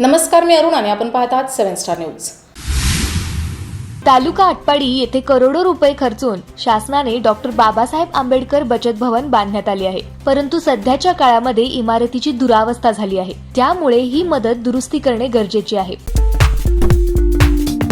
नमस्कार मी अरुण आणि आपण पाहत आहात seven star news. Taluka Atpadi येथे करोडो रुपये खर्चून शासनाने डॉक्टर बाबासाहेब आंबेडकर बचत भवन बांधण्यात आले आहे. परंतु सध्याच्या काळामध्ये इमारतीची दुरावस्था झाली आहे. त्यामुळे ही मदत दुरुस्ती करणे गरजेचे आहे.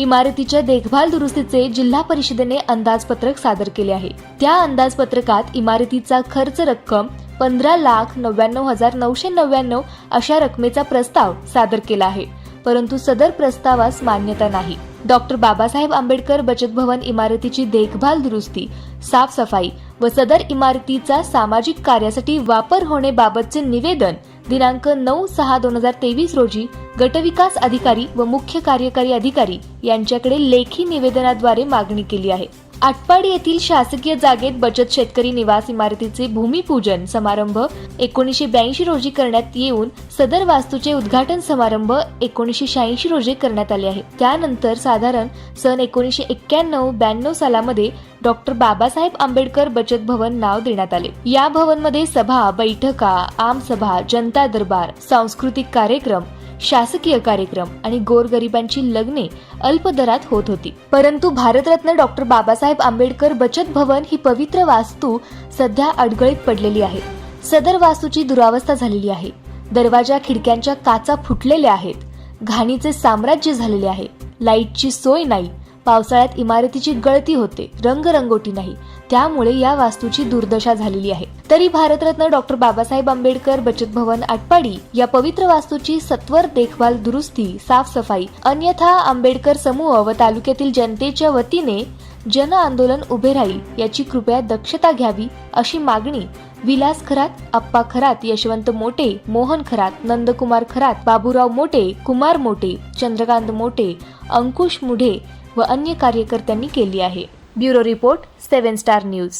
इमारतीच्या देखभाल दुरुस्तीचे जिल्हा परिषदेने अंदाजपत्रक सादर केले आहे. त्या अंदाजपत्रकात इमारतीचा खर्च रक्कम पंधरा लाख नव्याण्णव हजार नऊशे नव्याण्णव अशा रकमेचा प्रस्ताव सादर केला आहे. परंतु सदर प्रस्तावास मान्यता नाही. डॉक्टर बाबासाहेब आंबेडकर बचत भवन इमारतीची देखभाल दुरुस्ती साफसफाई व सदर इमारतीचा सामाजिक कार्यासाठी वापर होण्याबाबतचे निवेदन दिनांक नऊ सहा दोन हजार तेवीस रोजी गटविकास अधिकारी व मुख्य कार्यकारी अधिकारी यांच्याकडे लेखी निवेदनाद्वारे मागणी केली आहे. आटपाडी येथील शासकीय जागेत बचत शेतकरी निवास इमारतीचे भूमिपूजन समारंभ एकोणीसशे ब्याऐंशी रोजी करण्यात येऊन सदर वास्तूचे उद्घाटन समारंभ एकोणीसशे शहाऐंशी रोजी करण्यात आले आहे. त्यानंतर साधारण सन एकोणीसशे एक्क्याण्णव ब्याण्णव सालामध्ये डॉक्टर बाबासाहेब आंबेडकर बचत भवन नाव देण्यात आले. या भवनमध्ये सभा बैठका आमसभा जनता दरबार सांस्कृतिक कार्यक्रम शासकीय कार्यक्रम आणि गोरगरिबांची लग्ने अल्प दरात होत होती. परंतु भारतरत्न डॉक्टर बाबासाहेब आंबेडकर बचत भवन ही पवित्र वास्तू सध्या अडगळीत पडलेली आहे. सदर वास्तूची दुरावस्था झालेली आहे. दरवाजा खिडक्यांच्या काचा फुटलेल्या आहेत. घाणीचे साम्राज्य झालेले आहे. लाईटची सोय नाही. पावसाळ्यात इमारतीची गळती होते रंगरंगोटी नाही. त्यामुळे या वास्तूची दुर्दशा झालेली आहे. तरी भारतरत्न डॉक्टर बाबासाहेब आंबेडकर बचत भवन आटपाडी या पवित्र वास्तूची सत्वर देखभाल दुरुस्ती साफसफाई अन्यथा आंबेडकर समूह व तालुक्यातील जनतेच्या वतीने जन आंदोलन उभे राहील याची कृपया दक्षता घ्यावी अशी मागणी विलास खरात अप्पा खरात यशवंत मोटे मोहन खरात नंदकुमार खरात बाबूराव मोटे कुमार मोटे चंद्रकांत मोटे अंकुश मुढे व अन्य कार्यकर्त्यांनी केली आहे. Bureau report seven star news.